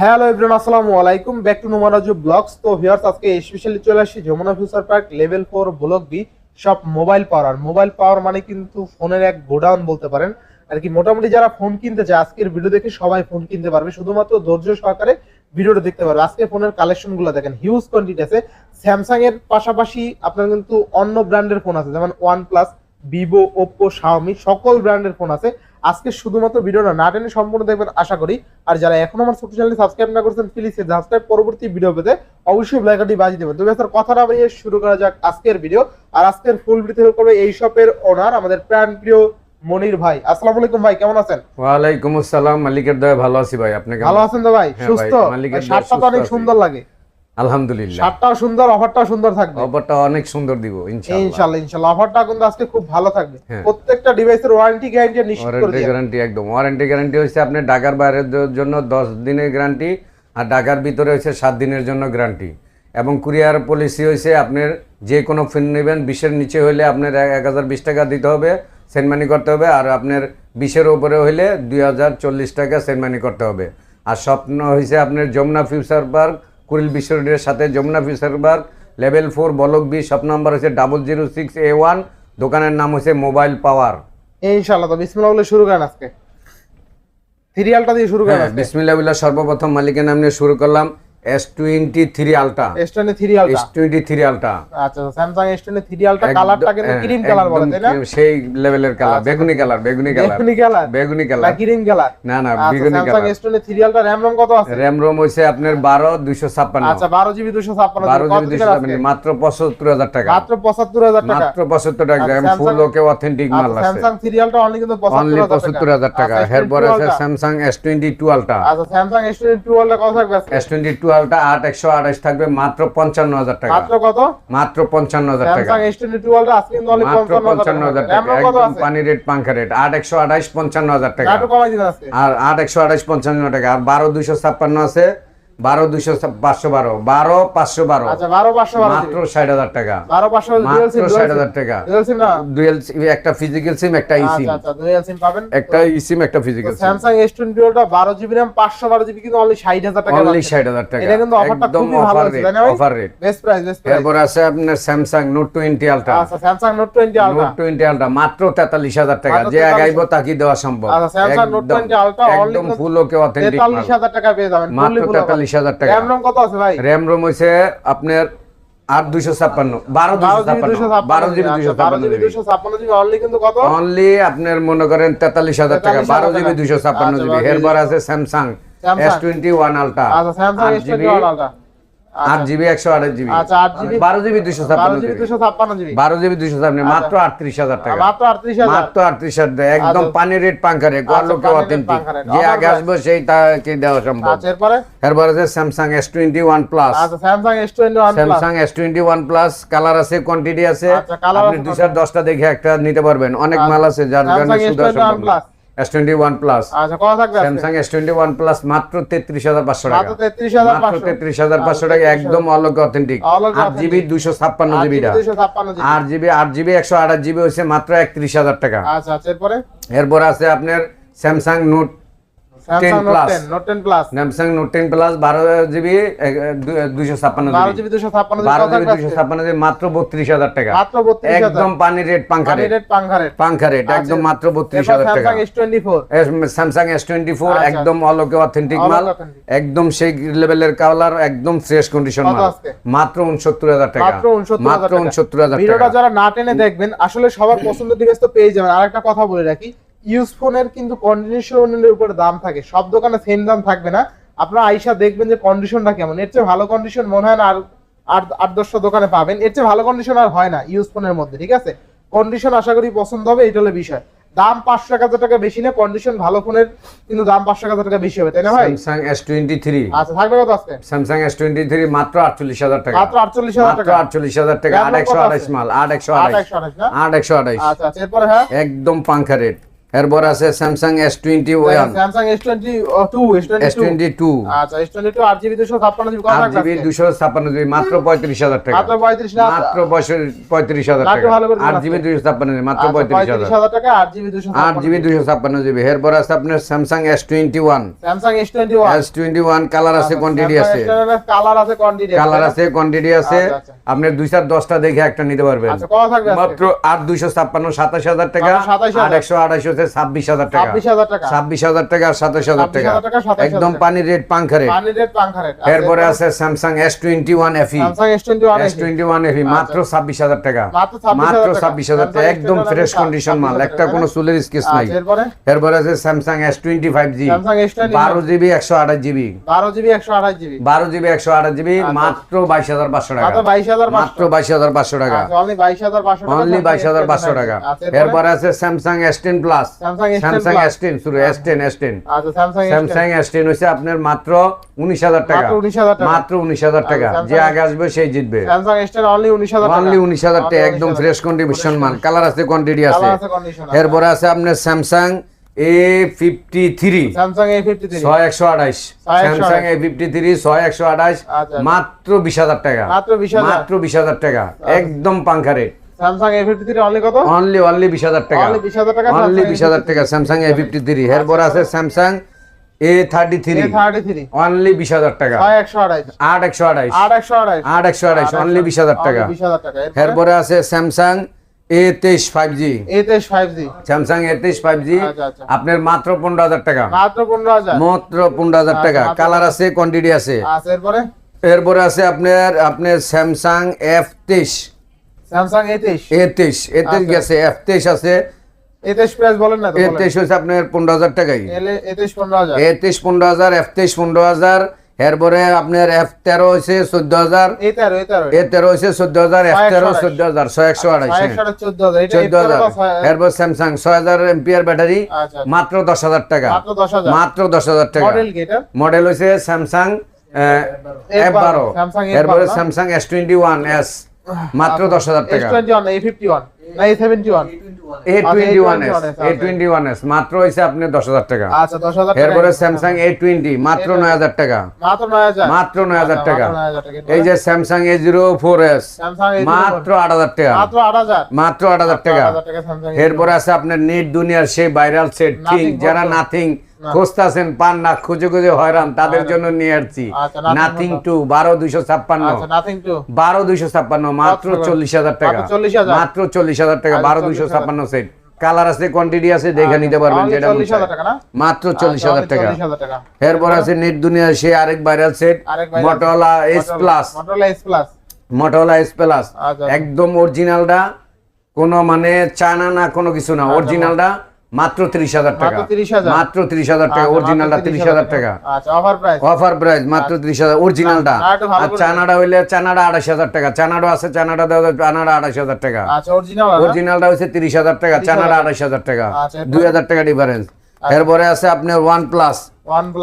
Hello everyone, আসসালামু আলাইকুম। Back to Nomaraju blogs তো ভিউয়ার্স আজকে স্পেশালি চলে আসছি Jamuna future park level four block B সব মোবাইল পাওয়ার। মোবাইল পাওয়ার মানে কিন্তু ফোনের এক গোডাউন বলতে পারেন। আর কি মোটামুটি যারা ফোন কিনতে চায়, আজকের ভিডিও দেখে সবাই ফোন কিনতে পারবে। শুধুমাত্র ধৈর্য সহকারে ভিডিওটা দেখতে পারবে। আজকে ফোনের কালেকশনগুলো দেখেন হিউজ কোয়ান্টিটি আছে। স্যামসাং এর পাশাপাশি আপনার কিন্তু অন্য ব্র্যান্ডের ফোন আছে, যেমন one plus Vivo Oppo Xiaomi সকল ব্র্যান্ডের ফোন আছে। আজকে শুধুমাত্র ভিডিওটা না টেনে সম্পূর্ণ দেখবেন আশা করি। আর যারা এখন আমার ছোট চ্যানেলটি সাবস্ক্রাইব না করছেন প্লিজ সাবস্ক্রাইব পরবর্তী ভিডিও পেতে অবশ্যই ব্লাইকটি বাজিয়ে দেবেন। তবে স্যার কথা না বাড়িয়ে শুরু করা যাক আজকের ভিডিও আর আজকের ফুল ভিডিও করবে এই শপের ওনার আমাদের প্রাণ প্রিয় মনির ভাই। আসসালামু আলাইকুম ভাই কেমন আছেন? ওয়ালাইকুম আসসালাম মালিকের দয়া ভালো আছি ভাই। আপনি কেমন? ভালো আছেন তো ভাই? হ্যাঁ সুস্থ? মালিকের অনেক সুন্দর লাগে। আলহামদুলিল্লাহ। শার্টটাও সুন্দর অফারটাও সুন্দর থাকবে। অফারটা অনেক সুন্দর দিব ইনশাআল্লাহ। ইনশাআল্লাহ ইনশাআল্লাহ। অফারটা কিন্তু আজকে খুব ভালো থাকবে। হ্যাঁ। প্রত্যেকটা ডিভাইসের ওয়ারেন্টি গ্যারান্টি নিশ্চিত করে ওয়ারেন্টি গ্যারান্টি একদম। ওয়ারেন্টি গ্যারান্টি হচ্ছে আপনি ঢাকার বাইরের জন্য দশ দিনের গ্যারান্টি আর ঢাকার ভিতরে হচ্ছে সাত দিনের জন্য গ্যারান্টি এবং কুরিয়ার পলিসি হয়েছে আপনার যে কোনো ফোন নেবেন বিশের নিচে হলে আপনার এক হাজার বিশ টাকা দিতে হবে সেন্ড মানি করতে হবে। আর আপনার বিশের উপরে হলে দুই হাজার চল্লিশ টাকা সেন্ড মানি করতে হবে। আর স্বপ্ন হয়েছে আপনার যমুনা ফিউচার পার্ক কুড়িল বিশ্ব রোডের সাথে Jamuna future level four block B shop number হচ্ছে double zero six A one দোকানের নাম হচ্ছে মোবাইল পাওয়ার। ইনশাআল্লাহ তো বিসমিল্লাহ বলে শুরু করেন আজকে। সিরিয়ালটা দিয়ে শুরু করেন হ্যাঁ বিসমিল্লাহ সর্বপ্রথম মালিকের নাম নিয়ে শুরু করলাম। S23 আলটা S23 আলটা S23 আলটা আচ্ছা স্যামসাং S23 আলটা কালারটা কিন্তু হ্যাঁ, ক্রিম কালার বলে তাই না? সেই লেভেলের কালার আচ্ছা, বেগুনি কালার বেগুনি কালার বেগুনি কালার বেগুনি কালার না ক্রিম কালার না না আচ্ছা, বেগুনি কালার স্যামসাং S23 আলটা RAM ROM কত আছে? RAM ROM হইছে আপনার 12 256 আচ্ছা 12 GB 256 12 GB 256 মাত্র 75000 টাকা। মাত্র 75000 টাকা। মাত্র 75 টাকা। RAM ফুল ওকে অথেন্টিক মাল আচ্ছা, আছে। স্যামসাং সিরিয়ালটা অনলি কিন্তু 75000 টাকা। এরপর আছে স্যামসাং S22 আলটা আচ্ছা স্যামসাং S22 আলটা কত থাকবে S22 টুয়েলভটা আট একশো আঠাশ থাকবে মাত্র পঞ্চান্ন হাজার টাকা। মাত্র কত? মাত্র পঞ্চান্ন হাজার টাকা। মাত্র পঞ্চান্ন হাজার টাকা। একদম পানি রেট পাঙ্খা রেট আট একশো আঠাশ পঞ্চান্ন হাজার টাকা। আর আট একশো আঠাশ পঞ্চান্ন টাকা। আর বারো দুইশো ছাপ্পান্ন আছে। বারো দুইশো পাঁচশো বারো। বারো পাঁচশো বারো। আচ্ছা মাত্র ষাট হাজার টাকা। মাত্র ষাট হাজার ডুয়েল ডুয়েল একটা ফিজিক্যাল সিম একটা ই সিম আচ্ছা আচ্ছা ডুয়েল সিম পাবেন। একটা ই সিম একটা physical sim Samsung S twenty ওটা বারো জিবি র্যাম পাঁচশো বারো জিবি কিন্তু অনলি ষাট হাজার টাকা অনলি ষাট হাজার টাকা। এটা কিন্তু অফারটা খুবই ভালো অফার আছে rate best price best price এরপর আছে আপনার স্যামসাং নোট টোয়েন্টি আলট্রা আচ্ছা Samsung Note twenty ultra Note twenty ultra মাত্র তেতাল্লিশ হাজার টাকা। যে 43 আগাইবো তাকে দেওয়া সম্ভব। আচ্ছা, একদম 20 Ultra only একদম ফুল ওকে অথেন্টিক তেতাল্লিশ হাজার টাকা পেয়ে যাবেন মাত্র তেতাল্লিশ হাজার টাকা। র্যাম রম কত আছে ভাই? র্যাম রোম হয়েছে আপনার আর দুইশো ছাপ্পান্ন বারো বারো দুইশো জিবি বারো জিবি দুইশো ছাপ্পান্ন জিবি জিবি জিবি অনলি কিন্তু কত? অনলি আপনার মনে করেন তেতাল্লিশ হাজার টাকা বারো জিবি। দুইশো ছাপ্পান্ন আচ্ছা, জিবি। এরপর আছে Samsung S twenty one ultra আচ্ছা স্যামসাং আলট্রা আট জিবি একশো আচ্ছা আট জিবি। বারো জিবি দুইশো বারো ছাপ্পান্ন জিবি। বারো দুইশো ছাপ্পান্ন মাত্র আটত্রিশ হাজার টাকা। মাত্র আটত্রিশ মাত্র আটত্রিশ হাজার একদম আচ্ছা। পানি রেট পাঙ্খা রেট আচ্ছা, লোকে অথেন্টিক যে আগে price। আসব সেই তাকে দেওয়া সম্ভব। আচ্ছা এরপরে? আছে Samsung S twenty one plus আচ্ছা Samsung S twenty one plus colour আছে কোয়ান্টিটি আছে। আচ্ছা, আপনি আছে দুই চার দশটা দেখে একটা নিতে পারবেন। অনেক মাল আছে যার শুধু S21 Plus। S twenty one plus আচ্ছা কত থাকবে প্লাস মাত্র টাকা। মাত্র তেত্রিশ হাজার মাত্র পাঁচশো। তেত্রিশ হাজার পাঁচশো টাকা একদম অলোকে অথেন্টিক অলোকে আট জিবি দুইশো ছাপ্পান্ন আট জিবিটা। জিবি। আট জিবি আট জিবি একশো আঠাশ জিবি হচ্ছে মাত্র একত্রিশ হাজার টাকা। আচ্ছা আচ্ছা এরপরে? এরপর আছে আপনার Samsung Note Samsung Note Note ten plus Samsung Note ten plus বারো জিবি দুইশো ছাপ্পান্ন বারো জিবি জিবি দুশো ছাপ্পান্ন বারো জিবি থাকবে ছাপ্পান্ন মাত্র বত্রিশ হাজার টাকা। মাত্র বত্রিশ একদম পানি রেট পাঙ্খা রেট রেট পাঙ্খা রেট পাঙ্খা রেট একদম মাত্র বত্রিশ হাজার টাকা। Samsung S twenty four Samsung S twenty four. একদম অলোকে অথেন্টিক মাল। একদম সেই লেভেলের কালার একদম ফ্রেশ কন্ডিশন মাল। মাত্র উনসত্তর হাজার টাকা। মাত্র উনসত্তর হাজার ভিডিওটা যারা না টেনে দেখবেন আসলে সবার পছন্দের তো পেয়ে যাবেন। আর একটা কথা বলে রাখি ইউজ ফোনের কিন্তু কন্ডিশনের উপরে দাম থাকে। সব দোকানে সেম দাম থাকবে না। আপনারা আইসা দেখবেন যে কন্ডিশনটা কেমন। এর চেয়ে ভালো কন্ডিশন মনে হয় না আর আট দশটা দোকানে পাবেন। এর চেয়ে ভালো কন্ডিশন আর হয় না ইউজ ফোনের মধ্যে ঠিক আছে? কন্ডিশন আশা করি পছন্দ হবে এটা হলো বিষয়। দাম পাঁচশো এক হাজার টাকা বেশি না কন্ডিশন ভালো ফোনের কিন্তু দাম পাঁচশো এক হাজার টাকা বেশি হবে তাই না ভাই? স্যামসাং এস টোয়েন্টি থ্রি আচ্ছা থাকবে কত আজকে? স্যামসাং এস টোয়েন্টি থ্রি মাত্র আটচল্লিশ হাজার টাকা। মাত্র আটচল্লিশ হাজার টাকা। আটচল্লিশ হাজার টাকা আট একশো আছে? আঠাইশ মাল আট একশো আট আঠাশ আট একশো আঠাইশ আচ্ছা আচ্ছা এরপরে হ্যাঁ? একদম পাঙ্খা রেট। এরপর আছে Samsung S twenty one Samsung S twenty two S twenty two আচ্ছা এস টোয়েন্টি টু আট জিবি দুশো ছাপ্পান্ন জিবি আট জিবি আজকে? দুশো ছাপ্পান্ন জিবি মাত্র পঁয়ত্রিশ হাজার টাকা। মাত্র পঁয়ত্রিশ মাত্র পঁয়ত্রিশ হাজার টাকা। আট জিবি দুশো ছাপ্পান্ন জিবি মাত্র আচ্ছা, পঁয়ত্রিশ হাজার টাকা। আট জিবি দুশো আট জিবি দুশো ছাপ্পান্ন জিবি এরপর আছে আপনার Samsung S twenty one Samsung S twenty one S twenty one colour আছে কোয়ান্টিটি আছে। কালার আছে কোয়ান্টিটি কালার আছে কোয়ান্টিটি আছে। আচ্ছা, আচ্ছা। আপনার দুই চার দশটা দেখে একটা নিতে পারবেন। আচ্ছা কত থাকবে মাত্র আট দুইশো ছাপ্পান্ন সাতাশ হাজার টাকা। 27,000 আট একশো আড়াইশো হচ্ছে ছাব্বিশ হাজার টাকা ছাব্বিশ হাজার টাকা আর সাতাশ হাজার টাকা 26,000 টাকা, 27,000 একদম পানির রেট পাংখা রেট এরপরে আছে Samsung S twenty one FE S twenty one FE মাত্র ছাব্বিশ হাজার টাকা মাত্র 26,000 মাত্র টাকা। ছাব্বিশ হাজার টাকা একদম ফ্রেশ কন্ডিশন মাল একটা। কোনো চুলের স্কেচ নাই আচ্ছা, এরপরে আছে Samsung S twenty five G বারো জিবি একশো আঠাশ জিবি বারো জিবি একশো আঠাশ জিবি বারো জিবি একশো আঠাশ জিবি মাত্র বাইশ হাজার পাঁচশো টাকা মাত্র বাইশ হাজার পাঁচশো টাকা অনলি বাইশ হাজার পাঁচশো টাকা অনলি বাইশ হাজার পাঁচশো টাকা এরপরে আছে Samsung S ten plus Samsung S Samsung ten S ten শুরু এস টেন এস টেন আচ্ছা স্যামসাং আপনার মাত্র উনিশ হাজার টাকা। মাত্র 19,000 টাকা। মাত্র উনিশ হাজার টাকা। Samsung- যে আগে আসবে সেই জিতবে। স্যামসাং অনলি অনলি টাকা। একদম ফ্রেশ কন্ডিশন মাল। কালার আছে কোয়ান্টিটি আছে। এরপরে আছে আপনার আঠাইশ আচ্ছা। মাত্র বিশ হাজার টাকা। মাত্র 20,000 মাত্র বিশ হাজার টাকা। একদম পাঙ্খা রেট স্যামসাং অনলি কত? অনলি টাকা। 20,000 অনলি টাকা স্যামসাং ফিফটি থ্রি আছে Samsung A thirty three A thirty three only বিশ হাজার টাকা। অনলি বিশ হাজার টাকা। আছে স্যামসাং স্যামসাং আচ্ছা, আচ্ছা। আপনার মাত্র পনেরো হাজার টাকা। মাত্র পনেরো হাজার। মাত্র টাকা। কালার আছে কোয়ান্টিটি আছে। আচ্ছা এরপরে? এরপরে আছে আপনার আপনার স্যামসাং এফ তেইশ স্যামসাং আচ্ছা। গেছে এফ তেইশ আছে। এ তেইশ প্রাইস বলেন না তো এ বলেন। তেইশ হচ্ছে আপনার পনেরো হাজার টাকাই। এলে পনেরো হাজার। এ পনেরো হাজার এফ তেইশ পনেরো হাজার এরপরে আপনার এফ তেরো হয়েছে চোদ্দ হাজার। এ তেরো হয়েছে চোদ্দ হাজার এফ ছয় তেরো একশো চোদ্দ হাজার ছয় একশো চোদ্দ হাজার। এরপর স্যামসাং হাজার। এমপিআর ব্যাটারি আচ্ছা। মাত্র দশ হাজার টাকা। মাত্র দশ হাজার। টাকা। মডেল হয়েছে স্যামসাং এফ বারো। এরপরে Samsung S twenty one S মাত্র দশ হাজার টাকা। Twenty one A fifty one না A seventy one A twenty one S A21S, A twenty one S মাত্র হয়েছে আপনি দশ হাজার টাকা। আচ্ছা দশ হাজার টাকা এরপরে এ টোয়েন্টি মাত্র নয় হাজার টাকা। মাত্র নয় হাজার। মাত্র নয় হাজার আচ্ছা, টাকা। 9,000। এই যে ফোর এস মাত্র আট হাজার টাকা। মাত্র আট হাজার। মাত্র আট হাজার টাকা। এরপরে আছে আপনার নেট দুনিয়ার সেই ভাইরাল সেট ঠিক যারা নাথিং খুঁজতেছেন পান না খুঁজে খুঁজে হয়রান তাদের জন্য নিয়ে আসছি। আচ্ছা, নাথিং টু বারো দুইশো ছাপ্পান্ন। আচ্ছা বারো দুইশো ছাপ্পান্ন মাত্র চল্লিশ হাজার টাকা। মাত্র চল্লিশ হাজার টাকা আচ্ছা, বারো দুইশো ছাপ্পান্ন সেট। কালার আছে কোয়ান্টিটি আছে দেখে নিতে পারবেন যেটা 40,000 চায়। টাকা না? মাত্র চল্লিশ হাজার টাকা। এরপর আছে নেট দুনিয়ার সেই আরেক viral set Motorola S plus Motorola S plus. একদম অরিজিনালটা কোনো মানে চায়না না কোনো কিছু না। অরিজিনালটা মাত্র তিরিশ হাজার টাকা। মাত্র 30,000 তিরিশ হাজার টাকা আচ্ছা, অরিজিনালটা মাত্র তিরিশ হাজার টাকা। আচ্ছা অফার প্রাইস মাত্র তিরিশ হাজার অরিজিনালটা আর চানাডা হইলে চানাডা আড়াইশ হাজার টাকা চানাডা আছে চানাডা দেওয়া চানাডা আড়াইশ হাজার টাকা। আচ্ছা অরিজিনালটা হচ্ছে তিরিশ হাজার টাকা চানাডা আড়াইশ হাজার টাকা। আচ্ছা, এরপরে? দুই হাজার টাকা ডিফারেন্স এরপরে আছে আপনার OnePlus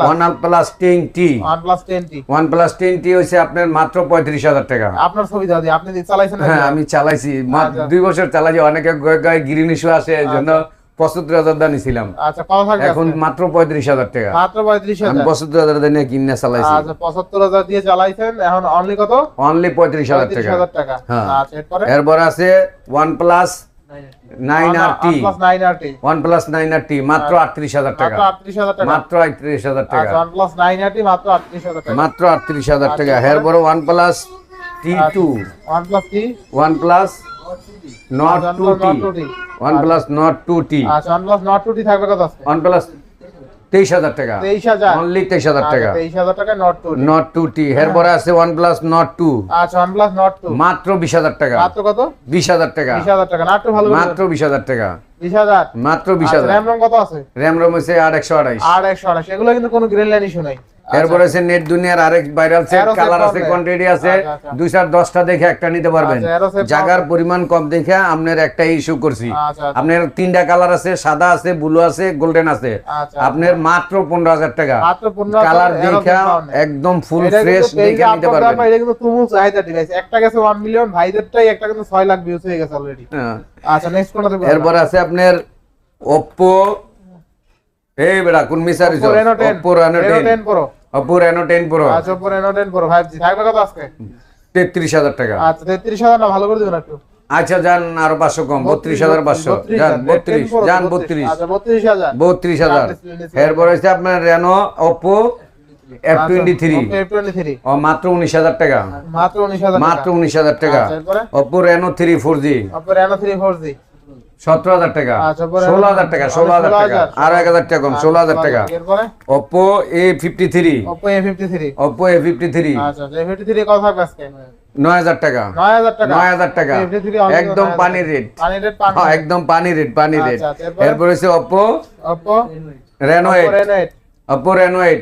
OnePlus ten T OnePlus ten T হচ্ছে আপনার মাত্র পঁয়ত্রিশ হাজার টাকা। আপনার সুবিধা আপনি চালাইছেন হ্যাঁ আমি চালাইছি। আচ্ছা। দুই বছর চালাইছি অনেকে গায়ে গ্রিন ইস্যু আসে এই জন্য পঁচাত্তর হাজার দাম নিছিলাম আচ্ছা এখন মাত্র পঁয়ত্রিশ হাজার টাকা। মাত্র পঁয়ত্রিশ হাজার। পঁচাত্তর হাজার দিয়ে নিয়ে কিনে চালাইছি। আচ্ছা পঁচাত্তর হাজার দিয়ে চালাইছেন এখন অনলি কত? অনলি পঁয়ত্রিশ হাজার টাকা। টাকা। হ্যাঁ। আচ্ছা এরপর? আছে ওয়ান প্লাস মাত্র আটত্রিশ হাজার টাকা। মাত্র আটত্রিশ হাজার টাকা। মাত্র আটত্রিশ হাজার টাকা। আচ্ছা মাত্র আটত্রিশ হাজার টাকা। এরপর ওয়ান প্লাস টি টু কি আচ্ছা, OnePlus Nord 2T OnePlus Nord two T আচ্ছা ওয়ান প্লাস নট থাকবে কত টাকা। অনলি টাকা। টাকা এরপরে আছে নট আচ্ছা মাত্র টাকা। মাত্র কত? বিশ হাজার টাকা। বিশ হাজার টাকা। না একটু ভালো মাত্র বিশ হাজার টাকা। বিশ হাজার? মাত্র বিশ আচ্ছা, হাজার। র্যাম রম কত আছে? র্যাম রোম আর একশো আঠাশ এগুলো কিন্তু কোনো গ্রেন লাইন ইস্যু নাই। এরপরে আছে নেট দুনিয়ার আরেক ভাইরাল সেট কালার আছে কোয়ান্টিটি আছে। আচ্ছা, আচ্ছা। দুই চার দশটা দেখে একটা নিতে পারবেন। আচ্ছা, জায়গার পরিমাণ কম দেখে আপনার একটা ইস্যু করছি। আচ্ছা, আচ্ছা। আপনার তিনটা কালার আছে সাদা আছে ব্লু আছে গোল্ডেন আছে। আচ্ছা। আপনার মাত্র পনেরো হাজার টাকা। মাত্র 15,000 কালার দেখা। একদম ফুল ফ্রেশ দেখে নিতে পারবেন। এটা কিন্তু তুমুল চাহিদা ডিভাইস একটা গেছে ওয়ান মিলিয়ন ভাইদেরটাই একটা কিন্তু ছয় লাখ ভিউজ হয়ে গেছে অলরেডি হ্যাঁ। আচ্ছা নেক্সট কোনটা এরপর আছে আপনার ওপ্পো এই বেড়া কোন মিসার 10 Oppo Reno 10 10 Pro Oppo Reno 10 pro. আচ্ছা Oppo Reno 10 Pro 5G থাকবে কত আজকে? তেত্রিশ হাজার টাকা। আচ্ছা 33000 না ভালো করে দিবেন একটু। আচ্ছা যান আরও পাঁচশো কম। বত্রিশ হাজার পাঁচশো। যান বত্রিশ যান বত্রিশ। আচ্ছা 32000 বত্রিশ হাজার। এরপর হচ্ছে আপনার Reno Oppo F twenty three F23 ও মাত্র উনিশ হাজার টাকা। মাত্র 19000 মাত্র উনিশ হাজার টাকা। আচ্ছা? Oppo Reno three four G Oppo Reno 3 4G সতেরো হাজার টাকা। আচ্ছা, ষোলো হাজার টাকা ষোলো হাজার টাকা। 16,000 আরও এক হাজার টাকা কম ষোলো হাজার টাকা। Oppo A fifty three Oppo A53 Oppo A fifty three আচ্ছা A53 কত থাকবে আজকে? নয় হাজার টাকা। 9000 টাকা? নয় হাজার টাকা। একদম 9,000 পানি রেট। পানি রেট হ্যাঁ, একদম পানি রেট পানি রেট। আচ্ছা, আচ্ছা, এরপরে? হচ্ছে Oppo Oppo? Reno eight 8 Reno eight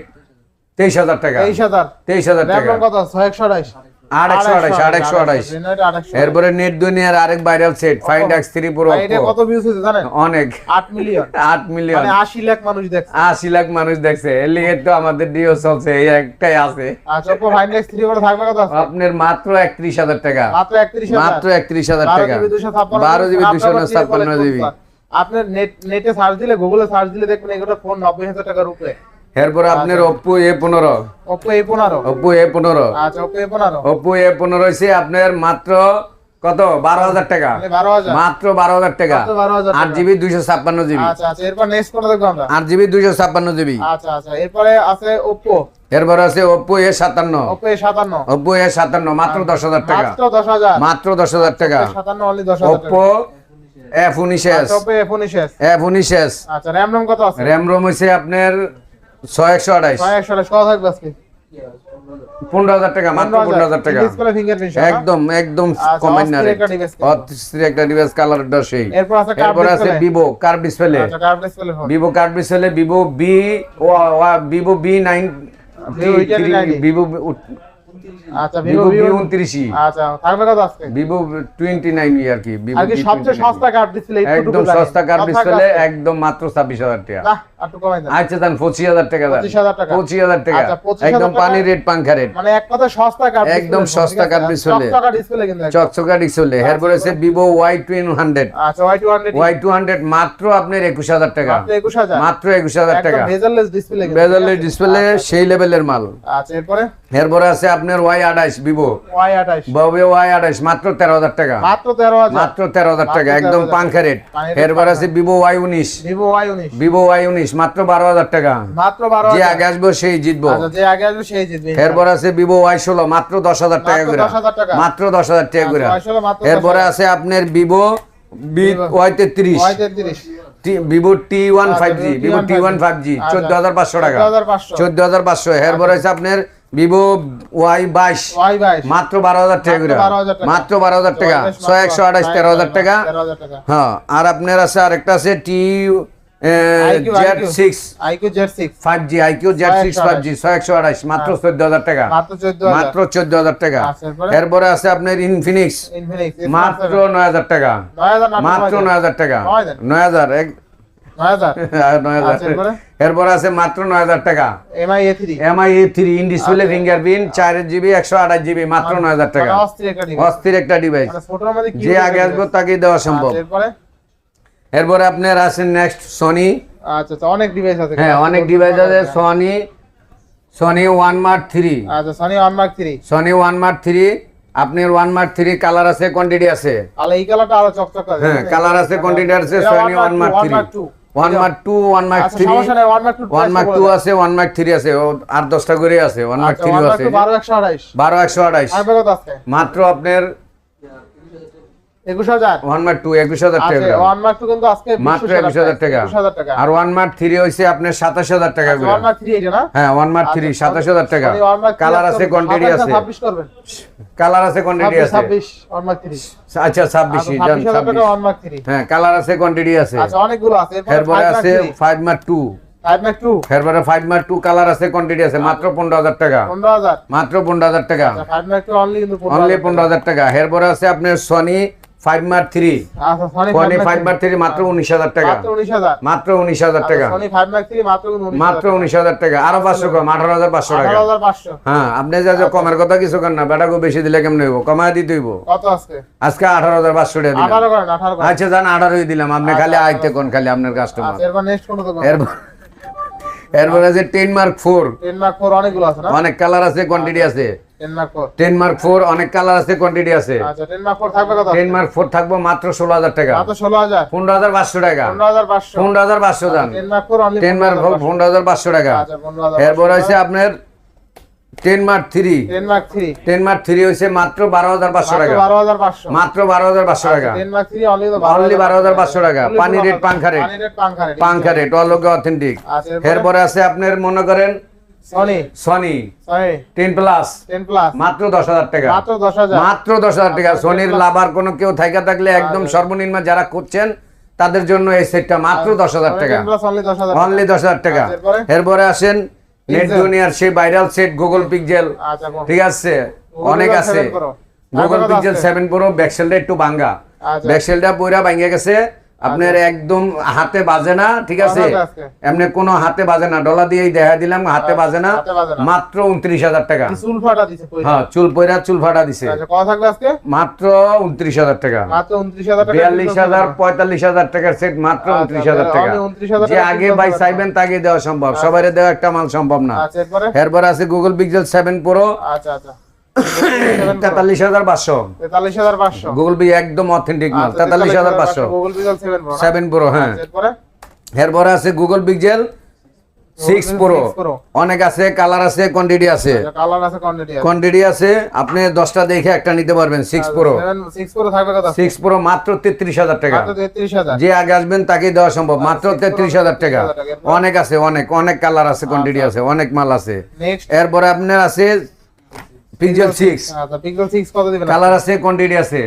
তেইশ হাজার টাকা। 23000 তেইশ হাজার টাকা। কত? 628 আট একশো আঠাইশ আট একশো আঠাইশ Reno 8 828 এরপরে নেট দুনিয়ার আরেক viral set five X three pro কত ভিউজ হয়েছে জানেন? অনেক। 8 মিলিয়ন আট মিলিয়ন 80 লাখ মানুষ দেখছে। আশি লাখ মানুষ দেখছে। এর লিগে তো আমাদের ডিও চলছে এই একটাই আছে। আচ্ছা Oppo Find X3 করে থাকবে কত আছে? আপনার মাত্র একত্রিশ হাজার টাকা। মাত্র একত্রিশ হাজার। টাকা। বারো জিবি দুশো ছাপ্পান্ন জিবি আপনার নেট নেটে সার্চ দিলে গুগলে সার্চ দিলে দেখবেন এগুলো ফোন 90000 টাকার উপরে। এরপর আপনার ওপ্পো এ পনেরো Oppo A15 ওপ্পো এ পনেরো আচ্ছা Oppo A15 ওপ্পো এ পনেরো হচ্ছে আপনার মাত্র কত? বারো হাজার টাকা। মানে 12000 মাত্র বারো হাজার টাকা। আট জিবি দুইশো ছাপ্পান্ন জিবি। আচ্ছা আচ্ছা আট জিবি দুইশো ছাপ্পান্ন জিবি। আচ্ছা আচ্ছা এরপরে আছে Oppo এরপর আছে ওপ্পো এ সাতান্ন। Oppo A57 ওপ্পো এ সাতান্ন মাত্র দশ হাজার টাকা। মাত্র 10000 মাত্র দশ হাজার টাকা। 57 অনলি 10000 টাকা। ওপ্পো এফ উনিশ এস। আচ্ছা, Oppo A19 এফ উনিশ এস। আচ্ছা RAM ROM কত আছে? র্যাম রোম হচ্ছে আপনার ছয় একশো আঠাইশ 128 কত থাকবে আজকে? পনেরো হাজার টাকা মাত্র পনেরো হাজার। টাকা। একদম একদম আচ্ছা, কমেন্ট না একটা ডিভাইস কালারটা সেই। এরপর আছে ভিভো কার্ভ ডিসপ্লে আচ্ছা Vivo curve display Vivo V Vivo V nine Vivo V90 Vivo আচ্ছা ভিভো উনত্রিশই আচ্ছা থাকবে কত আজকে? ভিভো টোয়েন্টি নাইন আর কি ভিভো আজকে সবচেয়ে সস্তা কার্ভ ডিসপ্লে একদম সস্তা কার্ভ ডিসপ্লে একদম মাত্র ছাব্বিশ হাজার টাকা। না একটু কমাই দেন। আচ্ছা দেন পঁচিশ হাজার টাকা দেন। পঁচিশ হাজার টাকা। আচ্ছা, 25,000 একদম পানি রেট পাঙ্খা রেট। মানে এক কথা সস্তা কার্ভ একদম সস্তা কার্ভ ডিসপ্লে চকচকা ডিসপ্লে এরপর আছে। Vivo Y two hundred Y200 Y two hundred মাত্র আপনার একুশ হাজার টাকা। মাত্র একুশ হাজার। টাকা। বেজারলেস ডিসপ্লে সেই লেভেলের মাল। আচ্ছা এরপরে? এরপরে আছে আপনার ওয়াই আঠাইশ ভিভো Y28 ববে ওয়াই আঠাইশ মাত্র তেরো হাজার টাকা। মাত্র 13000 মাত্র তেরো হাজার টাকা একদম 13,000 পাঙ্খা রেট এরপর আছে ভিভো ওয়াই উনিশ। Vivo Y19 ভিভো ওয়াই উনিশ মাত্র বারো হাজার টাকা। মাত্র বারো যে আগে আসব সেই জিতবো। আচ্ছা যে আগে আসবে সেই জিতবে এরপর আছে ভিভো ওয়াই ষোলো মাত্র দশ হাজার টাকা করে। মাত্র দশ হাজার টাকা করে। আচ্ছা, Y16 মাত্র এরপরে আছে আপনার ভিভো ওয়াই তেত্রিশ। Y33 ভিভো টি ওয়ান আচ্ছা, five G Vivo T one five G আচ্ছা, চোদ্দ হাজার পাঁচশো টাকা। চোদ্দ হাজার পাঁচশো। এরপরে আছে আপনার ভিভো ওয়াই বাইশ। মাত্র বারো হাজার টাকা মাত্র 12,000 টাকা। মাত্র বারো হাজার টাকা। ছয় একশো আঠাশ তেরো হাজার টাকা। হ্যাঁ আর আপনার আছে আরেকটা আছে T Z six five G iQOO Z six five G ছয় একশো আঠাশ। মাত্র চোদ্দ হাজার টাকা। মাত্র চোদ্দ হাজার। টাকা। আচ্ছা, এরপরে? এরপরে আছে আপনার ইনফিনিক্স মাত্র নয় হাজার টাকা। মাত্র নয় হাজার। টাকা। নয় হাজার। এরপরে? এরপর আছে মাত্র নয় হাজার টাকা। Mi A three in display fingerprint চার জিবি একশো আঠাশ জিবি মাত্র নয় হাজার টাকা। অস্থির একটা device। অস্থির একটা ডিভাইস ছোটোর মধ্যে কি যে আগে আসব তাকেই দেওয়া সম্ভব। আচ্ছা, এরপরে? এরপরে আপনার আছেন নেক্সট সনি আচ্ছা আচ্ছা অনেক ডিভাইস আছে। হ্যাঁ অনেক ডিভাইস আছে Sony Sony one mark three আচ্ছা Sony one mark three Sony one mark three আপনার ওয়ান মার্ক থ্রি কালার আছে কোয়ান্টিটি আছে। এই কালারটা আরও চকচক হ্যাঁ কালার আছে কোয়ান্টিটি আছে এটা Sony one mark three. One mark two one mark আচ্ছা থ্রি সমস্যা ওয়ান মার্ক টু টু আছে ওয়ান মার্ক থ্রি আছে দশটা করে আছে ওয়ান মার্ক আচ্ছা থ্রি আছে। বারো একশো আড়াইশ বারো একশো আঠাইশ আছে মাত্র আপনার একুশ হাজার। ওয়ান মার্ক টু একুশ হাজার আচ্ছা টাকা। ওয়ান মার্ক টু কিন্তু আজকে মাত্র একুশ হাজার টাকা একুশ হাজার টাকা। আর ওয়ান মার্ক থ্রি হয়েছে আপনার সাতাশ হাজার টাকা করে। ওয়ান মার্ক থ্রি এটা না? হ্যাঁ ওয়ান মার্ক থ্রি আচ্ছা, সাতাশ হাজার টাকা। Sony one mark three colour আছে কোয়ান্টিটি আছে। ছাব্বিশ করবেন। কালার আছে কোয়ান্টিটি আছে। ছাব্বিশ ওয়ান মার্ক থ্রি ছাব্বিশ যান ছাব্বিশ হাজার ছাব্বিশ। টাকা ওয়ান মার্ক থ্রি হ্যাঁ কালার আছে কোয়ান্টিটি আছে। আচ্ছা অনেকগুলো আছে। এরপরে আছে ফাইভ মার্ক টু ফাইভ এরপরে ফাইভ মার্ক টু কালার আছে কোয়ান্টিটি আছে। মাত্র পনেরো হাজার টাকা। মাত্র পনেরো হাজার টাকা। ফাইভ টু অনলি পনেরো হাজার টাকা। এরপরে আছে আপনার সনি ফাইভ মার থ্রি আচ্ছা সনি ফাইভ মার থ্রি মাত্র উনিশ হাজার টাকা। মাত্র উনিশ হাজার। মাত্র উনিশ হাজার টাকা। সনি ফাইভ ম্যাক্স থ্রি মাত্র উনিশ হাজার টাকা। আরও পাঁচশো কম আঠারো হাজার পাঁচশো টাকা। আঠারো হাজার পাঁচশো। হ্যাঁ আপনি যা যা কমের কথা কিছু করেন না বেটাকে বেশি দিলে কেমন হইব? কমায় দিতে হইব? আজকে? আঠারো হাজার পাঁচশো টাকা দিলাম। আচ্ছা জান আঠারোই দিলাম। আপনি খালি আইতে কোন খালি আপনার কাস্টমার আচ্ছা এরপর এরপরে আছে ten mark four ten mark four অনেকগুলো আছে অনেক কালার আছে কোয়ান্টিটি আছে। মার্ক অনেক কালার আছে কোয়ান্টিটি আছে। আচ্ছা টেন মার্ক থাকবে কত? থাকব মাত্র টাকা। মাত্র টাকা। দাম। অনলি টাকা। আচ্ছা পনেরো এরপর আছে আপনার টেন মার্ক থ্রি হয়েছে মাত্র টাকা। মাত্র টাকা। টেন মার্ক থ্রি অনলি 12,500 টাকা। পানি রেট, পাংখা রেট। পানি রেট পাংখা রেট পাংখা রেট অলোকে অথেন্টিক আচ্ছা এরপরে আছে আপনার মনে করেন Sony ten plus ten plus মাত্র দশ হাজার টাকা। মাত্র দশ হাজার। মাত্র দশ হাজার টাকা। সোনির লাভার কোনো কেউ থাইকা থাকলে একদম সর্বনিম্ন যারা করছেন তাদের জন্য এই সেটটা মাত্র দশ হাজার টাকা। অনলি দশ হাজার টাকা। এরপরে? আসেন নেট। জুনিয়র সেই ভাইরাল সেট গুগল আচ্ছা ঠিক আছে? অনেক আছে। গুগল পিকজেল সেভেন প্রো ব্যাকসেলটা একটু ভাঙ্গা। ব্যাকসেলটা পুরা ভাঙ্গে গেছে। আপনার একদম হাতে বাজে না ঠিক আছে? এমনি কোনো হাতে বাজে না ডলা দিয়েই দেখা দিলাম হাতে বাজে না হাতে বাজে না। মাত্র উনত্রিশ হাজার টাকা। চুল ফাটা দিছে হ্যাঁ চুল পয়রা চুল ফাটা দিছে। আচ্ছা মাত্র উনত্রিশ হাজার টাকা। বিয়াল্লিশ হাজার পঁয়তাল্লিশ হাজার টাকার সেট মাত্র আচ্ছা, উনত্রিশ হাজার টাকা। only 29,000 যে আগে ভাই চাইবেন তাকে দেওয়া সম্ভব। সবাই দেওয়া একটা মাল সম্ভব না। আচ্ছা এরপরে? এরপর আছে গুগল পিক্সেল সেভেন প্রো আচ্ছা আচ্ছা। তেতাল্লিশ হাজার পাঁচশো। তেতাল্লিশ হাজার পাঁচশো। গুগল পি একদম অথেন্টিক মাল। আচ্ছা, তেতাল্লিশ হাজার পাঁচশো। গুগল পিক্সেল সেভেন প্রো হ্যাঁ। এরপরে? এরপরে আছে গুগল পিক্সেল সিক্স প্রো অনেক আছে কালার আছে কোয়ান্টিটি আছে। কোয়ান্টিটি আছে আপনি দশটা দেখে একটা নিতে পারবেন সিক্স প্রো সিক্স প্রো মাত্র তেত্রিশ হাজার টাকা। মাত্র যে আগে আসবেন তাকে দেওয়া সম্ভব। মাত্র six তেত্রিশ হাজার টাকা। অনেক আছে অনেক অনেক কালার আছে কোয়ান্টিটি আছে অনেক মাল আছে। এরপরে আপনার আছে পিক্সেল সিক্স আচ্ছা পিক্সেল 6 কত দিবেন? কালার আছে কোয়ান্টিটি আছে।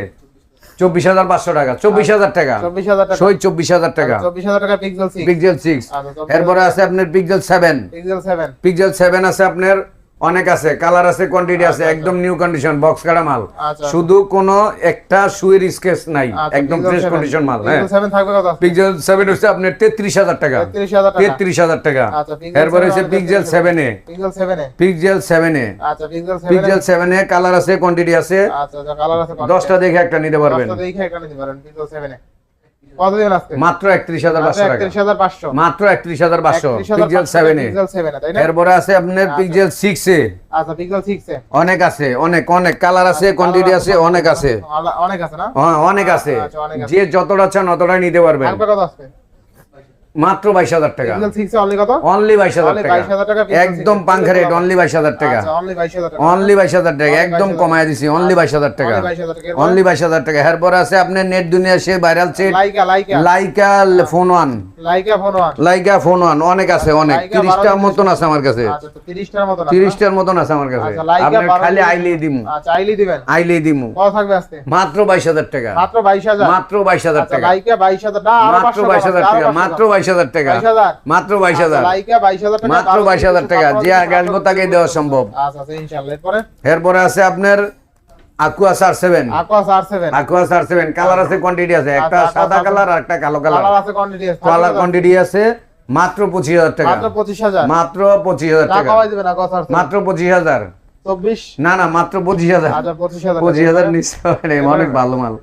চব্বিশ হাজার পাঁচশো টাকা চব্বিশ হাজার টাকা। চব্বিশ হাজার টাকা। সই চব্বিশ হাজার টাকা। চব্বিশ হাজার টাকা পিক্সেল 6 পিক্সেল 6 আচ্ছা, এরপরে আছে আপনার পিক্সেল 7 পিক্সেল 7 পিক্সেল 7 আছে আপনার অনেক আছে কালার আছে কোয়ান্টিটি আছে একদম নিউ কন্ডিশন বক্স কাটা মাল। আচ্ছা। শুধু কোনো একটা সুইর স্কেচ নাই একদম ফ্রেশ কন্ডিশন মাল হ্যাঁ। পিক্সেল সেভেন হচ্ছে আপনার তেত্রিশ হাজার টাকা। তেত্রিশ হাজার টাকা। আচ্ছা, এরপরে 7 হচ্ছে পিক্সেল 33 সেভেনে পিক্সেল সেভেনে পিক্সেল সেভেনে আচ্ছা পিক্সেল সেভেন পিক্সেল সেভেনে কালার আছে কোয়ান্টিটি আছে। আচ্ছা আচ্ছা কালার আছে দশটা দেখে একটা নিতে পারবেন। দশটা দেখে এখানে দিতে পারেন পিক্সেল সেভেনে কত দিবেন আজকে মাত্র একত্রিশ হাজার পাঁচশো টাকা। একত্রিশ হাজার পাঁচশো। মাত্র একত্রিশ হাজার পাঁচশো। 31,500 পিক্সেল সেভেনে পিক্সেল তাই না? এরপরে আছে আপনার পিক্সেল সিক্সে আচ্ছা পিক্সেল সিক্সে অনেক আছে অনেক অনেক কালার আছে কোয়ান্টিটি আছে অনেক আছে। অনেক আছে না? হ্যাঁ অনেক আছে। আচ্ছা। যে যতটা চান অতটাই নিতে পারবেন। কত মাত্র বাইশ হাজার টাকা অনলি বাইশ হাজার টাকা 22,000 টাকা Pixel একদম 6 পাঙ্খা রেট অনলি বাইশ হাজার টাকা আচ্ছা অনলি বাইশ হাজার টাকা একদম 22,000 কমায় দিছি অনলি বাইশ হাজার টাকা Only 22,000 টাকা। এরপরে? অনলি বাইশ হাজার টাকা এরপর আছে আপনার নেট দুনিয়া সে viral set Leica phone one Leica phone one অনেক আছে অনেক তিরিশটার মতন আছে আমার কাছে আচ্ছা তো 30টার মতো না তিরিশটার মতন আছে আমার কাছে আচ্ছা আপনার খালি আইলেই দিমু আচ্ছা আইলি আইলেই দিমু মাত্র বাইশ হাজার টাকা মাত্র বাইশ হাজার আচ্ছা টাকা লাইকা 22000 না আরও মাত্র বাইশ হাজার টাকা মাত্র বাইশ হাজার টাকা। 22,000 মাত্র বাইশ হাজার। আচ্ছা, লাইকা 22000 মাত্র বাইশ হাজার টাকা। যে আগে আসব তাকে দেওয়া সম্ভব। আচ্ছা আচ্ছা এরপরে? আছে আপনার Aquos R seven Aquos R seven colour আছে কোয়ান্টিটি আছে। একটা আচ্ছা, সাদা কালার আর একটা কালো কালার কালার কোয়ান্টিটি আছে। কালার কোয়ান্টিটি আছে। মাত্র পঁচিশ হাজার টাকা। মাত্র পঁচিশ হাজার। টাকা টাকা। কমাই দিবেন আকোয়াস আর7 মাত্র পঁচিশ হাজার। না না মাত্র পঁচিশ হাজার। আচ্ছা 25000 পঁচিশ হাজার নিশ্চয় অনেক ভালো মাল।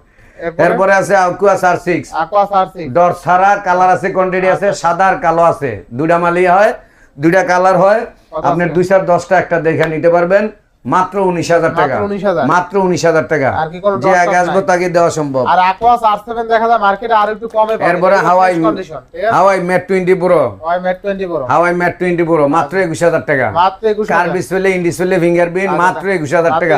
এরপরে? আছে আকুয়া সার সিক্স আকোয়াস আর6 ডর সারা কালার আছে কোয়ান্টিটি আছে সাদা আর কালো আছে। দুইটা মালিয়া হয় দুইটা কালার হয়। আপনি আপনার দুই চার দশটা একটা দেখে নিতে পারবেন। মাত্র উনিশ হাজার টাকা। মাত্র উনিশ হাজার টাকা। যে টপ আসব তাকে দেওয়া সম্ভব। আর আকোয়াস আর7 দেখা যায় মার্কেটে আর একটু কমে এরপরে Huawei Huawei Mate twenty pro Huawei Mate 20 বড় টোয়েন্টি প্রো মাত্র একুশ হাজার টাকা। মাত্র 21000 কার ডিসপ্লে ইন ডিসপ্লে ফিঙ্গারপ্রিন্ট আচ্ছা, মাত্র একুশ হাজার টাকা।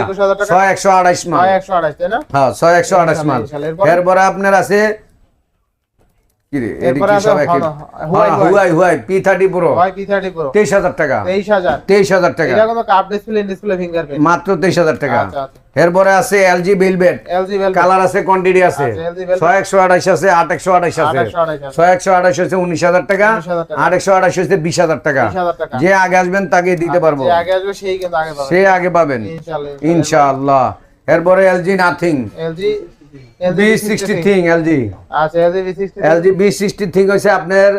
ছয় একশো আঠাইশ মাল। হয় 128 হ্যাঁ ছয় একশো আঠাইশ মাল। ইনশাল্লাহ, এরপরে? এরপরে আপনার আছে হ্যাঁ, মাত্র তেইশ হাজার টাকা। এরপরে আছে এলজি আছে একশো আছে আট একশো আছে। ছয় একশো উনিশ হাজার টাকা। আট একশো হচ্ছে বিশ হাজার টাকা। যে আগে আসবেন তাকে দিতে পারব। সে আগে পাবেন। ইনশাআল্লাহ এরপরে LG nothing LG B60 LG আচ্ছা LG B60 হইছে আপনার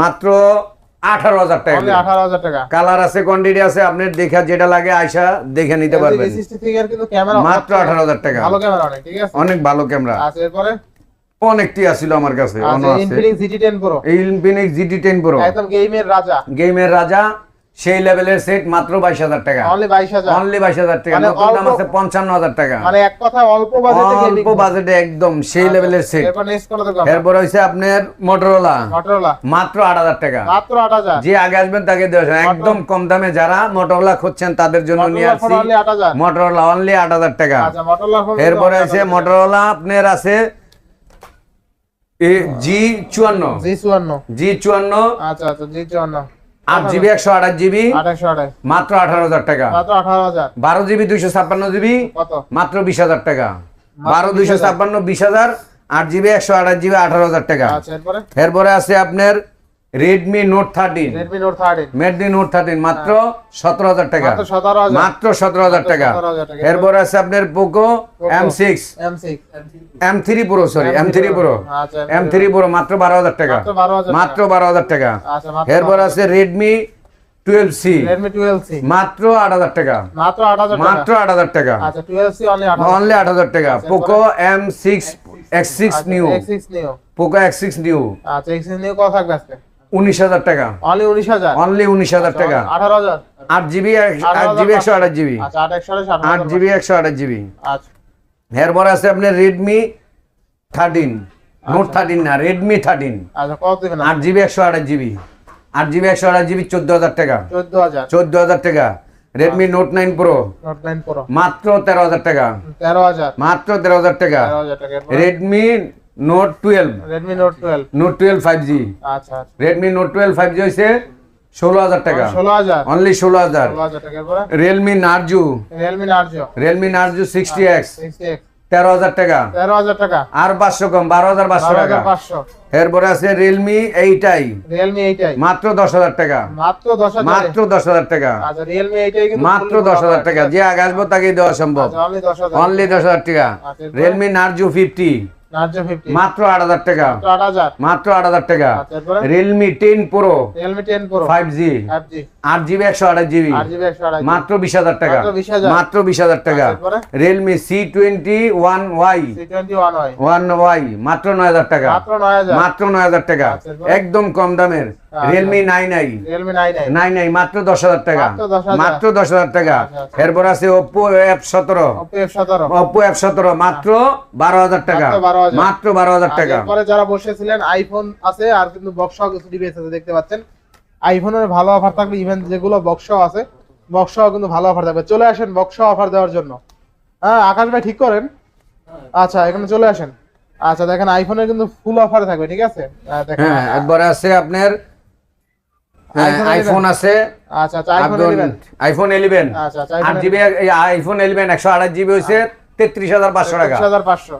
মাত্র 18000 টাকা 18000 টাকা। কালার আছে আছে আপনার দেখা যেটা লাগে আয়শা দেখে নিতে পারবেন। B60 থিং এর কিন্তু ক্যামেরা মাত্র 18000 টাকা। ভালো ক্যামেরা অনেক ঠিক আছে? অনেক ভালো ক্যামেরা আচ্ছা এরপরে? অনেকটি আছিল আমার কাছে আচ্ছা, Infinix GT10 Pro GT10 Pro একদম গেমের রাজা। গেমের রাজা। সেই লেভেলের সেট মাত্র বাইশ হাজার টাকা। অনলি বাইশ হাজার। অনলি বাইশ হাজার টাকা। মানে নতুন দাম আছে পঞ্চান্ন হাজার টাকা। মানে এক কথা অল্প বাজেটে অল্প বাজেটে একদম সেই লেভেলের সেট এরপর হচ্ছে আপনার মোটরোলা মটোরোলা মাত্র আট হাজার টাকা। মাত্র আট হাজার। যে আগে আসবেন তাকে দেওয়া একদম কম দামে যারা মোটরোলা খুঁজছেন তাদের জন্য নিয়ে আসছি। অনলি আট হাজার। মোটরোলা অনলি আট হাজার টাকা। আচ্ছা এরপরে আছে মোটরোলা আপনার আছে জি চুয়ান্ন। জি চুয়ান্ন। জি চুয়ান্ন। আচ্ছা আচ্ছা জি চুয়ান্ন। আট জিবি একশো আঠাশ জিবি মাত্র আঠারো হাজার টাকা। বারো জিবি দুইশো ছাপ্পান্ন জিবি মাত্র বিশ হাজার টাকা। বারো দুইশো ছাপ্পান্ন বিশ হাজার আট জিবি একশো আঠাশ জিবি আঠারো হাজার টাকা। আচ্ছা এরপরে? এরপরে আছে আপনার Redmi Note thirteen Redmi Note thirteen Redmi Note thirteen মাত্র সতেরো হাজার টাকা মাত্র সতেরো হাজার টাকা এরপর আছে আপনার Poco M six M three pro sorry M three pro আচ্ছা এম থ্রি প্রো মাত্র বারো হাজার টাকা মাত্র বারো হাজার টাকা আচ্ছা এরপর আছে রেডমি টুয়েলভ সি মাত্র আট হাজার টাকা মাত্র আট হাজার টাকা আচ্ছা অনলি আট হাজার টাকা Poco M six X six new Poco X six new আচ্ছা এক্স কত থাকবে আজকে উনিশ হাজার টাকা। অনলি উনিশ হাজার? অনলি উনিশ হাজার টাকা। আঠারো হাজার? আট জিবি আট জিবি একশো আঠাশ জিবি। আচ্ছা আট জিবি একশো আঠাশ জিবি। আচ্ছা। এরপর আছে আপনার রেডমি থার্টিন নোট থার্টিন না রেডমি থার্টিন আচ্ছা আট জিবি একশো আঠাশ জিবি। আট জিবি একশো আঠাশ জিবি চোদ্দ হাজার টাকা। চোদ্দ হাজার। চোদ্দ হাজার টাকা। রেডমি নোট নাইন প্রো মাত্র তেরো হাজার টাকা। তেরো হাজার। মাত্র তেরো হাজার টাকা। Redmi Note twelve Redmi Note twelve Note twelve five G আচ্ছা Redmi Note twelve five G হয়েছে ষোলো হাজার টাকা। ষোলো হাজার। অনলি ষোলো হাজার। Realme Narzo Realme Narzo Realme Narzo sixty X sixty X তেরো হাজার টাকা। তেরো হাজার টাকা। আর পাঁচশো কম বারো হাজার পাঁচশো টাকা হাজার পাঁচশো। এরপরে আছে রিয়েলমি এইটাই রিয়েলমি এইটাই মাত্র দশ হাজার টাকা। মাত্র দশ হাজার। মাত্র দশ হাজার টাকা। আচ্ছা রিয়েলমি এইটাই কিন্তু মাত্র fully দশ cover হাজার আছে। টাকা। যে আগে আসব তাকেই দেওয়া সম্ভব। আচ্ছা অনলি দশ হাজার টাকা। আচ্ছা? রিয়েলমি নার্জু ফিফটি মাত্র আট হাজার টাকা। মাত্র আট হাজার। মাত্র টাকা। আচ্ছা Realme ten Pro Realme ten Pro five G five G আট জিবি একশো আঠাশ জিবি। মাত্র বিশ হাজার টাকা। মাত্র বিশ হাজার। টাকা। Realme C twenty one Y one Y মাত্র নয় হাজার টাকা। মাত্র নয় হাজার। টাকা। আচ্ছা, একদম কম দামের। Realme nine i nine i মাত্র দশ হাজার টাকা। মাত্র দশ হাজার। টাকা। আচ্ছা, আচ্ছা। এরপর আছে ওপ্পো এফ সতেরো। ওপো এফ সতেরো। মাত্র বারো হাজার টাকা। মাত্র বারো হাজার। টাকা। যারা বসেছিলেন আইফোন আছে আর কিন্তু বক্স কিছু ডিভাইস আছে দেখতে পাচ্ছেন। আইফোনের ভালো অফার থাকবে ইভেন যেগুলো বক্স আছে বক্স কিন্তু ভালো অফার থাকবে। চলে আসেন বক্স অফার দেওয়ার জন্য। হ্যাঁ আকাশ ভাই ঠিক করেন? আচ্ছা এখানে চলে আসেন। আচ্ছা দেখেন আইফোনের কিন্তু ফুল অফার থাকবে ঠিক আছে? আহ, হ্যাঁ একবারে আছে আপনার আইফোন আছে। আচ্ছা আইফোন নেবেন আইফোন ইলেভেন আচ্ছা আচ্ছা আট জিবি আইফোন ইলেভেন একশো আঠাশ জিবি হয়েছে তেত্রিশ হাজার পাঁচশো টাকা।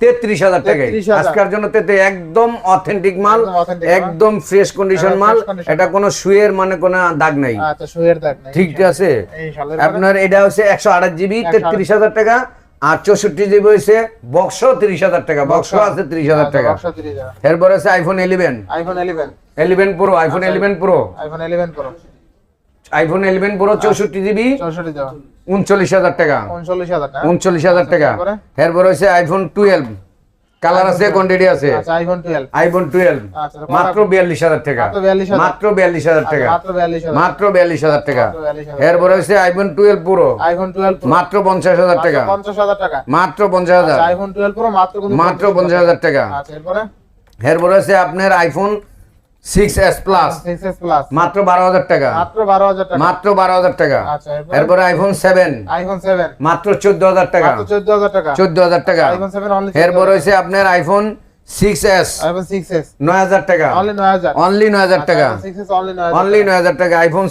তেত্রিশ হাজার 33,000 আজকের জন্য একদম অথেন্টিক মাল একদম ফ্রেশ কন্ডিশন মাল। এটা কোনো শুয়ের মানে কোনো দাগ নাই। আচ্ছা ঠিক আছে? আপনার এটা হচ্ছে একশো আঠাশ জিবি তেত্রিশ হাজার টাকা। আর চৌষট্টি জিবি হয়েছে বক্স তিরিশ হাজার টাকা। বক্স আছে তিরিশ হাজার টাকা। এরপর আছে iPhone eleven iPhone eleven eleven Pro iPhone. Eleven Pro iPhone eleven Pro iPhone eleven Pro চৌষট্টি জিবি উনচল্লিশ হাজার টাকা। উনচল্লিশ হাজার টাকা? এরপর আইফোন টুয়েলভ কালার আছে কোয়ান্টিটি আছে। আচ্ছা আইফোন টুয়েলভ আইফোন টুয়েলভ আচ্ছা, মাত্র বিয়াল্লিশ হাজার টাকা। মাত্র 42,000 বিয়াল্লিশ হাজার টাকা। মাত্র বিয়াল্লিশ হাজার। টাকা। মাত্র 42,000 এরপরে হচ্ছে iPhone twelve Pro iPhone twelve মাত্র পঞ্চাশ হাজার টাকা। মাত্র পঞ্চাশ হাজার। আচ্ছা, আইফোন টুয়েলভ প্রো মাত্র মাত্র পঞ্চাশ হাজার টাকা। আচ্ছা এরপরে? এরপরে হচ্ছে আপনার আইফোন প্লাস প্লাস মাত্র টাকা মাত্র টাকা মাত্র টাকা আচ্ছা এরপরে আইফোন মাত্র টাকা মাত্র আইফোন অনলি এরপর আপনার আইফোন টাকা অনলি টাকা অনলি টাকা আইফোন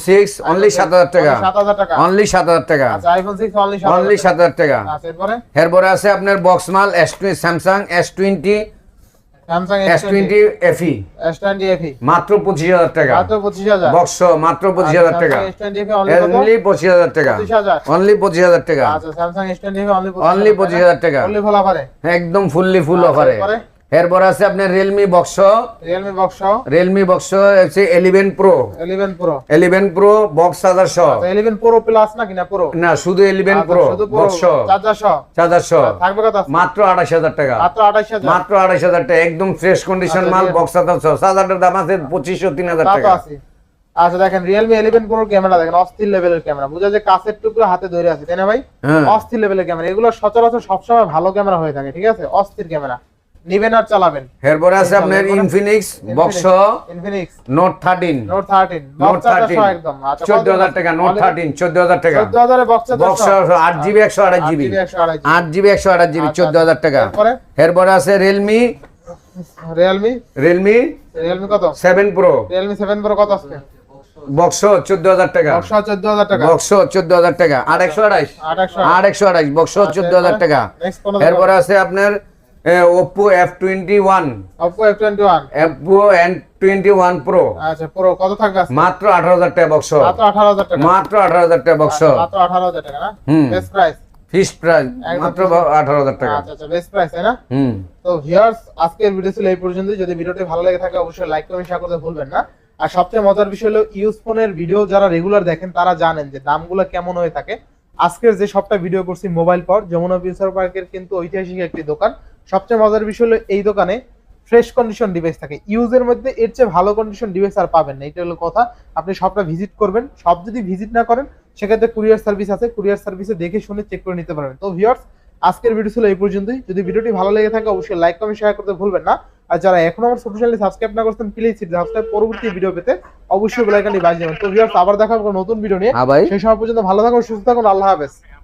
অনলি সাত হাজার টাকা সাত হাজার টাকা অনলি সাত হাজার টাকা আচ্ছা আইফোন অনলি টাকা আচ্ছা এরপরে এরপরে আছে আপনার বক্স মাল S Samsung S twenty Samsung twenty FE মাত্র পঁচিশ হাজার টাকা। মাত্র পঁচিশ হাজার। বক্স মাত্র পঁচিশ হাজার টাকা। অনলি হাজার টাকা। অনলি টাকা। আচ্ছা স্যামসাং অনলি টাকা। অনলি ফলা পারে একদম ফুললি ফুল আচ্ছা, অফারে এরপরে? আছে আপনার Realme box Realme box Realme box হচ্ছে eleven Pro eleven Pro eleven Pro box charger সহ ইলেভেন প্রো প্লাস না কিনা প্রো না শুধু এলিভেন প্রো বক্স চার্জার সহ চার্জার সহ থাকবে কত আছে? মাত্র আঠাশ হাজার টাকা। মাত্র আঠাশ হাজার। মাত্র আড়াইশ হাজার টাকা একদম ফ্রেশ কন্ডিশন আচ্ছা, মাল বক্স চার্জার সহ চার্জারটার দাম আছে পঁচিশশো তিন হাজার টাকা। আছে। আচ্ছা দেখেন রিয়েলমি ইলেভেন প্রো ক্যামেরা দেখেন অস্থির লেভেলের ক্যামেরা বুঝা যায় কাছের টুকরো হাতে ধরে আছে তাই না ভাই? হ্যাঁ। অস্থির লেভেলের ক্যামেরা এগুলো সচরাচর সবসময় ভালো ক্যামেরা হয়ে থাকে ঠিক আছে? অস্থির ক্যামেরা নিবেন আর চালাবেন। এরপরে আছে আপনার Infinix box Infinix Note thirteen Note thirteen Note box thirteen charger একদম। আচ্ছা চোদ্দ হাজার টাকা নোট থার্টিন চোদ্দ হাজার টাকা। চোদ্দ হাজারে বক্স বক্স চার্জার আট জিবি একশো আঠাশ জিবি। জিবি একশো আঠাশ জিবি। আচ্ছা, চোদ্দ হাজার টাকা। এরপরে? আছে রিয়েলমি রিয়েলমি রিয়েলমি রিয়েলমি কত? Seven Pro Realme seven Pro কত আছে? বক্স চোদ্দ হাজার টাকা। বক্স চোদ্দ হাজার টাকা। আট একশো আট একশো আঠাশ বক্স চোদ্দ হাজার টাকা। নেক্সট এরপরে আছে আপনার Oppo F twenty one Oppo F twenty one Oppo N twenty one Pro আচ্ছা পুরো কত থাকবে? মাত্র আঠারো হাজার টাকা বক্স মাত্র আঠারো হাজার টাকা। মাত্র আঠারো হাজার টাকা বক্স মাত্র আঠারো হাজার টাকা না? হুম। বেস্ট প্রাইস ফিক্স প্রাইস মাত্র আঠারো হাজার টাকা। আচ্ছা আচ্ছা বেস্ট প্রাইস তাই না? হুম। তো ভিউয়ার্স আজকের ভিডিও ছিল এই পর্যন্ত যদি ভিডিওটি ভালো লেগে থাকে অবশ্যই লাইক কমেন্ট শেয়ার করতে ভুলবেন না। আর সবচেয়ে মজার বিষয় হলো ইউজ ফোনের ভিডিও যারা রেগুলার দেখেন তারা জানেন যে দামগুলো কেমন হয়ে থাকে। আজকের যে সবটা ভিডিও করছি মোবাইল পাওয়ার যমুনা ফিউচার পার্কের কিন্তু ঐতিহাসিক একটি দোকান। সবচেয়ে মজার বিষয় হলো এই দোকানে ফ্রেশ কন্ডিশন ডিভাইস থাকে। ইউজের মধ্যে এর চেয়ে ভালো কন্ডিশন ডিভাইস আর পাবেন না, এটা হলো কথা। আপনি সবটা ভিজিট করবেন, সব যদি ভিজিট না করেন, সেক্ষেত্রে কুরিয়ার সার্ভিস আছে। কুরিয়ার সার্ভিসে দেখে শুনে চেক করে নিতে পারবেন। তো ভিউয়ার্স আজকের ভিডিও ছিল এই পর্যন্তই। যদি ভিডিওটি ভালো লেগে থাকে, অবশ্যই লাইক কমেন্ট শেয়ার করতে ভুলবেন না। আর যারা এখন আমার ছোট চ্যানেল সাবস্ক্রাইব না করছেন প্লিজ সাবস্ক্রাইব পরবর্তী ভিডিও পেতে অবশ্যই বেল আইকনটি বাজিয়ে দেবেন। তো ভিউয়ার্স আবার দেখা হবে নতুন ভিডিও নিয়ে। সেই সময় পর্যন্ত ভালো থাকুন সুস্থ থাকুন আল্লাহ হাফেজ।